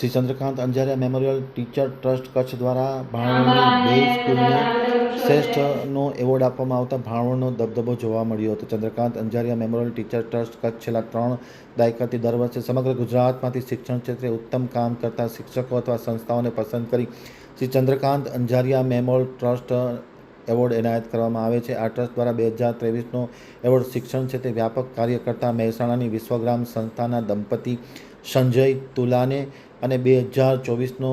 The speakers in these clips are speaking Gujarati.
Shri Chandrakant Anjaria memorial teacher trust Kutch દ્વારા ભાણવડની બે સ્કૂલને શ્રેષ્ઠનો એવોર્ડ આપવામાં આવતા ભાણવડનો દબદબો જોવા મળ્યો હતો. Chandrakant Anjaria memorial teacher trust Kutch છેલ્લા ત્રણ દાયકાથી દર વર્ષે સમગ્ર ગુજરાતમાંથી શિક્ષણ ક્ષેત્રે ઉત્તમ કામ કરતા શિક્ષકો અથવા સંસ્થાઓને પસંદ કરી Shri Chandrakant Anjaria memorial trust award એનાયત કરવામાં આવે છે. આ ટ્રસ્ટ દ્વારા બે હજાર ત્રેવીસનો એવોર્ડ શિક્ષણ છે તે વ્યાપક કાર્ય કરતા મહેસાણાની વિશ્વગ્રામ સંસ્થાના દંપતી સંજય તુલાને અને બે હજાર ચોવીસનો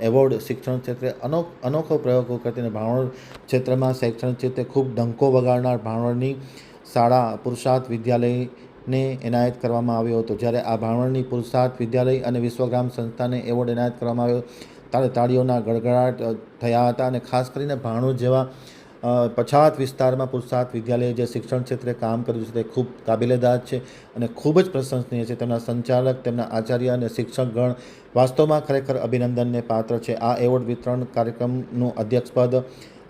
એવોર્ડ શિક્ષણ ક્ષેત્રે અનો અનોખો પ્રયોગો કરતી અને ભાણવડ ક્ષેત્રમાં શૈક્ષણિક ક્ષેત્રે ખૂબ ડંકો વગાડનાર ભાણવડની શાળા પુરુષાર્થ વિદ્યાલયને એનાયત કરવામાં આવ્યો હતો. જ્યારે આ ભાણવડની પુરુષાર્થ વિદ્યાલય અને વિશ્વગ્રામ સંસ્થાને એવોર્ડ એનાયત કરવામાં આવ્યો, ત્યારે તાળીઓના ગડગડાટ થયા હતા અને ખાસ કરીને ભાણવડ જેવા પછાત વિસ્તારમાં પુરસાદ વિદ્યાલય જે શિક્ષણ ક્ષેત્રે કામ કર્યું છે તે ખૂબ કાબિલેદાદ છે અને ખૂબ જ પ્રશંસનીય છે. તેમના સંચાલક, તેમના આચાર્ય અને શિક્ષકગણ વાસ્તવમાં ખરેખર અભિનંદનને પાત્ર છે. આ એવોર્ડ વિતરણ કાર્યક્રમનું અધ્યક્ષપદ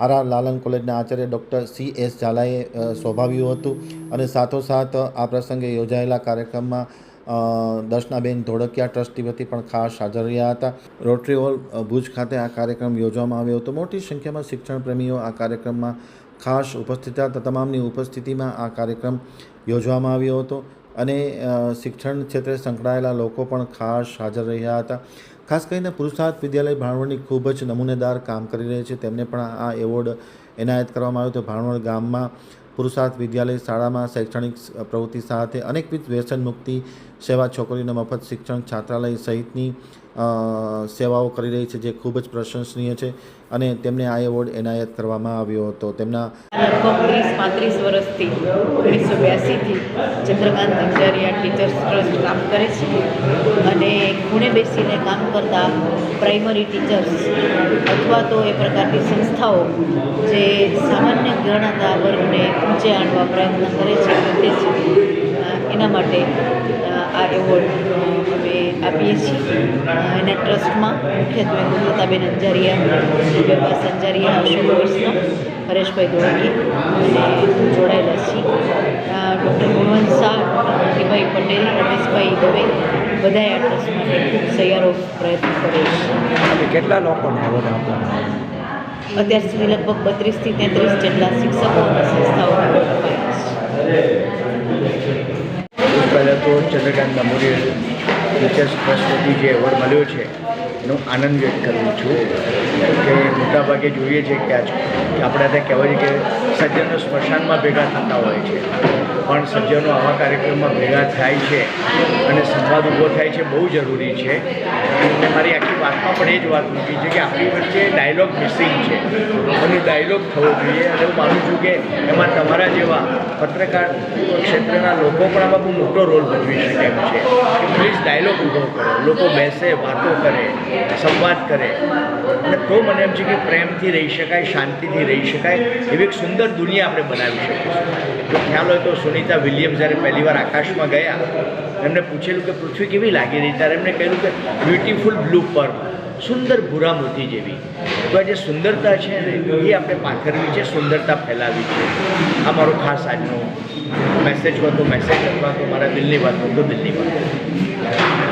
આર લાલન કોલેજના આચાર્ય ડૉક્ટર સી એસ ઝાલાએ શોભાવ્યું હતું અને સાથોસાથ આ પ્રસંગે યોજાયેલા કાર્યક્રમમાં દર્શનાબેન ધોળકિયા ટ્રસ્ટી વતી પણ ખાસ હાજર રહ્યા હતા. રોટરી હોલ ભુજ ખાતે આ કાર્યક્રમ યોજવામાં આવ્યો હતો. મોટી સંખ્યામાં શિક્ષણ પ્રેમીઓ આ કાર્યક્રમમાં ખાસ ઉપસ્થિત હતા. તમામની ઉપસ્થિતિમાં આ કાર્યક્રમ યોજવામાં આવ્યો હતો અને શિક્ષણ ક્ષેત્રે સંકળાયેલા લોકો પણ ખાસ હાજર રહ્યા હતા. ખાસ કરીને પુરુષાર્થ વિદ્યાલય ભાણવડની ખૂબ જ નમૂનેદાર કામ કરી રહી છે. તેમને પણ આ એવોર્ડ એનાયત કરવામાં આવ્યો હતો. ભાણવડ ગામમાં પુરુષાર્થ વિદ્યાલય શાળામાં શૈક્ષણિક પ્રવૃત્તિ સાથે અનેકવિધ વ્યસન મુક્તિ સેવા છોકરીઓને મફત શિક્ષણ છાત્રાલય સહિતની સેવાઓ કરી રહી છે જે ખૂબ જ પ્રશંસનીય છે અને તેમને આ એવોર્ડ એનાયત કરવામાં આવ્યો હતો. તેમના લગભગ ત્રીસ પાંત્રીસ વર્ષથી, ઓગણીસો બ્યાસીથી ચંદ્રકાંત અંજારિયા ટીચર્સ ટ્રસ્ટ કામ કરે છે અને ખૂણે બેસીને કામ કરતા પ્રાઇમરી ટીચર્સ અથવા તો એ પ્રકારની સંસ્થાઓ જે સામાન્ય ગણાતા વર્ગને ઊંચે આણવા પ્રયત્ન કરે છે, તે એના માટે આ એવોર્ડ અમે આપીએ છીએ. એના ટ્રસ્ટમાં મુખ્યત્વે ગુણવત્તાબેન અંજારિયા વેપાસ અંજારિયા અશોક વૈષ્ણવ હરેશભાઈ ધોળકી અને જોડાયેલા છીએ. ડૉક્ટર ગુણવંત શાહ મોતીભાઈ પટેલ રમેશભાઈ દવે બધાએ આ ટ્રસ્ટ માટે ખૂબ સહિયારો પ્રયત્ન કર્યો છે. કેટલા લોકોને એવોર્ડ અત્યાર સુધી લગભગ બત્રીસથી તેત્રીસ જેટલા શિક્ષકો અને સંસ્થાઓને અપાયા છે. તો ચંદ્રકાંત મેમોરિયલ ટીચર્સ ટ્રસ્ટ વતી જે એવોર્ડ મળ્યો છે, એનો આનંદ વ્યક્ત કરું છું. કે મોટાભાગે જોઈએ છે કે આજ આપણે ત્યાં કહેવાય છે કે સજ્જનો સ્મશાનમાં ભેગા થતા હોય છે. પણ સજ્જનો આવા કાર્યક્રમમાં ભેગા થાય છે અને સંવાદ ઊભો થાય છે બહુ જરૂરી છે. અને મારી આખી વાતમાં પણ એ જ વાત મૂકી છે કે આપણી વચ્ચે ડાયલોગ મિસિંગ છે. અને ડાયલોગ થવો જોઈએ અને હું માનું છું કે એમાં તમારા જેવા પત્રકાર ક્ષેત્રના લોકો પણ આમાં બહુ મોટો રોલ ભજવી શકે એમ છે. કે પ્લીઝ ડાયલોગ ઊભો કરો. લોકો બેસે, વાતો કરે, સંવાદ કરે. અને તો મને એમ છે કે પ્રેમથી રહી શકાય, શાંતિથી રહી શકાય એવી એક સુંદર દુનિયા આપણે બનાવી શકીશું. જો ખ્યાલ હોય તો સુનિતા વિલિયમ જ્યારે પહેલીવાર આકાશમાં ગયા, એમને પૂછેલું કે પૃથ્વી કેવી લાગી રહી? ત્યારે એમણે કહ્યું કે બ્યુટિફુલ બ્લુ પર સુંદર ભૂરા મોતી જેવી. તો આ જે સુંદરતા છે ને, એ આપણે પાથરવી છે, સુંદરતા ફેલાવી છે. આ મારો ખાસ આજનો મેસેજ હતો મેસેજ અથવા તો મારા દિલની વાત હતો દિલની વાત. Amen.